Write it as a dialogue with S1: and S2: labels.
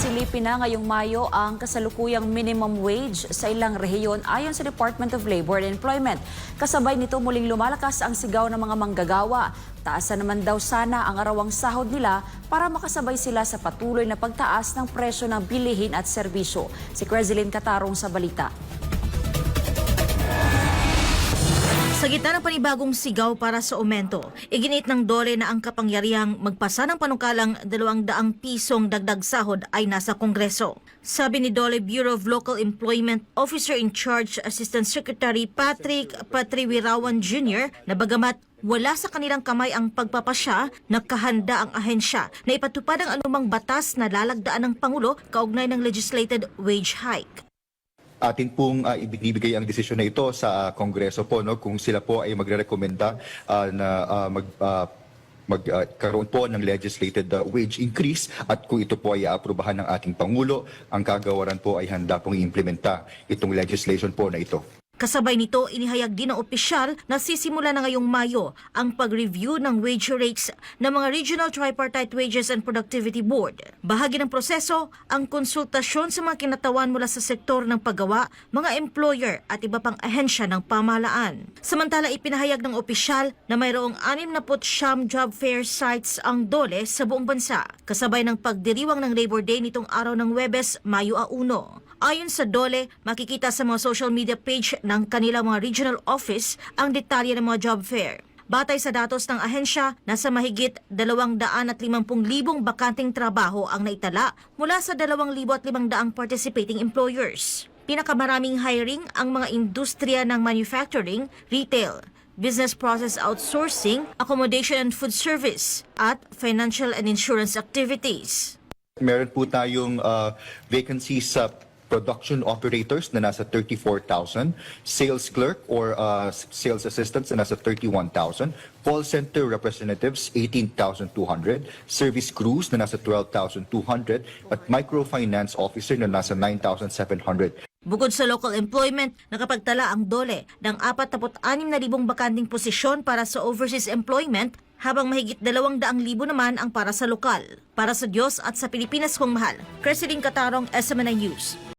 S1: Sisilipin na ngayong Mayo ang kasalukuyang minimum wage sa ilang rehiyon ayon sa Department of Labor and Employment. Kasabay nito muling lumalakas ang sigaw ng mga manggagawa. Taasan naman daw sana ang arawang sahod nila para makasabay sila sa patuloy na pagtaas ng presyo ng bilihin at serbisyo. Si Creslin Katarong sa balita.
S2: Sa gitna ng panibagong sigaw para sa aumento, iginit ng dole na ang kapangyarihang magpasa ng panukalang 200 pisong dagdag sahod ay nasa Kongreso. Sabi ni Dole Bureau of Local Employment Officer in Charge Assistant Secretary Patrick Patriwirawan Jr. na bagamat wala sa kanilang kamay ang pagpapasya, nakahanda ang ahensya na ipatupad ang anumang batas na lalagdaan ng Pangulo kaugnay ng legislated wage hike.
S3: Atin pong uh, ibinibigay ang desisyon na ito sa Kongreso po no kung sila po ay magrerekomenda ah, na ah, mag ah, magkaroon po ng legislated ah, wage increase at kung ito po ay aaprubahan ng ating Pangulo, ang kagawaran po ay handa pong i-implementa itong legislation po na ito.
S2: Kasabay nito, inihayag din ng opisyal na sisimula na ngayong Mayo ang pag-review ng wage rates ng mga Regional Tripartite Wages and Productivity Board. Bahagi ng proseso ang konsultasyon sa mga kinatawan mula sa sektor ng paggawa, mga employer at iba pang ahensya ng pamahalaan. Samantala, ipinahayag ng opisyal na mayroong 69 job fair sites ang dole sa buong bansa, kasabay ng pagdiriwang ng Labor Day nitong araw ng Webes, Mayo a 1. Ayon sa DOLE, makikita sa mga social media page ng kanilang mga regional office ang detalye ng mga job fair. Batay sa datos ng ahensya, nasa mahigit 250,000 bakanting trabaho ang naitala mula sa 2,500 participating employers. Pinakamaraming hiring ang mga industriya ng manufacturing, retail, business process outsourcing, accommodation and food service, at financial and insurance activities.
S3: Meron po tayong uh, vacancies sa production operators na nasa 34,000, sales clerk or uh, sales assistants na nasa 31,000, call center representatives 18,200, service crews na nasa 12,200 at microfinance officer na nasa 9,700.
S2: Bukod sa local employment, nakapagtala ang DOLE ng 46,000 bakanting posisyon para sa overseas employment habang mahigit 200,000 naman ang para sa lokal. Para sa Diyos at sa Pilipinas kong mahal, Creseline Katarong, SMNI News.